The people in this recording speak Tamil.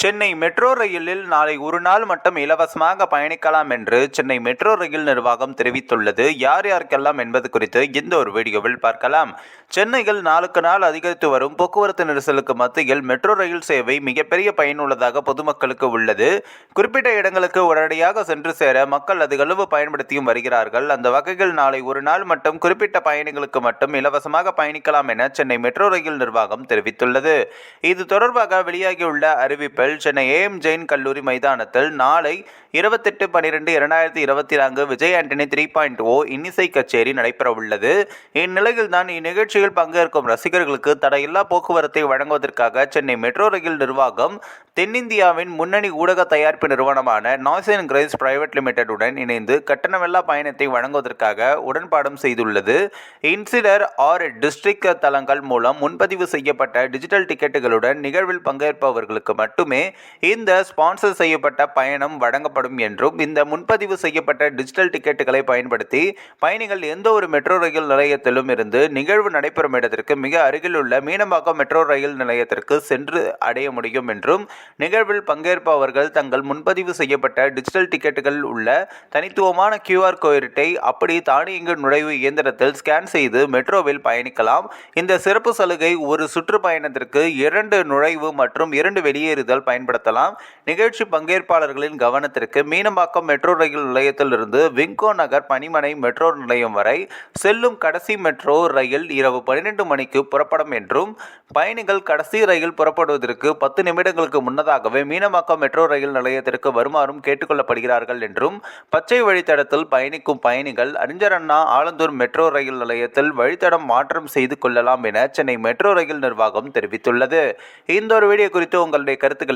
சென்னை மெட்ரோ ரயிலில் நாளை ஒரு நாள் மட்டும் இலவசமாக பயணிக்கலாம் என்று சென்னை மெட்ரோ ரயில் நிர்வாகம் தெரிவித்துள்ளது. யார் யாருக்கெல்லாம் என்பது குறித்து இந்த ஒரு வீடியோவில் பார்க்கலாம். சென்னையில் நாளுக்கு நாள் அதிகரித்து வரும் போக்குவரத்து நெரிசலுக்கு மத்தியில் மெட்ரோ ரயில் சேவை மிகப்பெரிய பயனுள்ளதாக பொதுமக்களுக்கு உள்ளது. குறிப்பிட்ட இடங்களுக்கு உடனடியாக சென்று சேர மக்கள் அதிகளவு பயன்படுத்தியும் வருகிறார்கள். அந்த வகையில் நாளை ஒரு நாள் மட்டும் குறிப்பிட்ட பயணிகளுக்கு மட்டும் இலவசமாக பயணிக்கலாம் என சென்னை மெட்ரோ ரயில் நிர்வாகம் தெரிவித்துள்ளது. இது தொடர்பாக வெளியாகியுள்ள அறிவிப்பு அறிவிப்பில் சென்னை ஏஎம் ஜெயின் கல்லூரி மைதானத்தில் நாளை இருபத்தெட்டு பன்னிரெண்டு இரண்டாயிரத்தி இருபத்தி நான்கு Vijay Antony three point O இன்னிசை கச்சேரி நடைபெறவுள்ளது. இந்நிலையில் தான் இந்நிகழ்ச்சியில் பங்கேற்கும் ரசிகர்களுக்கு தடையில்லா போக்குவரத்தை வழங்குவதற்காக சென்னை மெட்ரோ ரயில் நிர்வாகம் தென்னிந்தியாவின் முன்னணி ஊடக தயாரிப்பு நிறுவனமான நாய்ஸ் அண்ட் கிரைஸ் பிரைவேட் லிமிடெடுடன் இணைந்து கட்டணமில்லா பயணத்தை வழங்குவதற்காக உடன்பாடும் செய்துள்ளது. இன்சிடர் ஆர் டிஸ்ட்ரிக்ட் தளங்கள் மூலம் முன்பதிவு செய்யப்பட்ட டிஜிட்டல் டிக்கெட்டுகளுடன் நிகழ்வில் பங்கேற்பவர்களுக்கு மட்டுமே இந்த ஸ்பான்சர் செய்யப்பட்ட பயணம் வழங்கப்படும் என்றும் இந்த முன்பதிவு செய்யப்பட்ட டிஜிட்டல் டிக்கெட்டுகளை பயன்படுத்தி பயணிகள் எந்த ஒரு மெட்ரோ ரயில் நிலையத்திலும் இருந்து நிகழ்வு நடைபெறும் இடத்திற்கு மிக அருகில் உள்ள மீனம்பாக்கம் மெட்ரோ ரயில் நிலையத்திற்கு சென்று அடைய முடியும் என்றும் நிகழ்வில் பங்கேற்பவர்கள் தங்கள் முன்பதிவு செய்யப்பட்ட டிஜிட்டல் டிக்கெட்டுகள் உள்ள தனித்துவமான கியூஆர் கோரிட்டை அப்படி தானியங்கு நுழைவு இயந்திரத்தில் ஸ்கேன் செய்து மெட்ரோவில் பயணிக்கலாம். இந்த சிறப்பு சலுகை ஒரு சுற்றுப்பயணத்திற்கு இரண்டு நுழைவு மற்றும் இரண்டு வெளியேறுதல் பயன்படுத்தலாம். நிகழ்ச்சி பங்கேற்பாளர்களின் கவனத்திற்கு மீனம்பாக்கம் மெட்ரோ ரயில் நிலையத்திலிருந்து விங்கோ நகர் பனிமனை மெட்ரோ நிலையம் வரை செல்லும் கடைசி மெட்ரோ ரயில் இரவு பன்னிரெண்டு மணிக்கு புறப்படும் என்றும் பயணிகள் கடைசி ரயில் புறப்படுவதற்கு பத்து நிமிடங்களுக்கு முன்னதாகவே மீனம்பாக்கம் மெட்ரோ ரயில் நிலையத்திற்கு வருமாறும் கேட்டுக்கொள்ளப்படுகிறார்கள் என்றும் பச்சை வழித்தடத்தில் பயணிக்கும் பயணிகள் அறிஞர் அண்ணா ஆலந்தூர் மெட்ரோ ரயில் நிலையத்தில் வழித்தடம் மாற்றம் செய்து கொள்ளலாம் என சென்னை மெட்ரோ ரயில் நிர்வாகம் தெரிவித்துள்ளது. இந்த ஒரு வீடியோ குறித்து உங்களுடைய கருத்துக்களை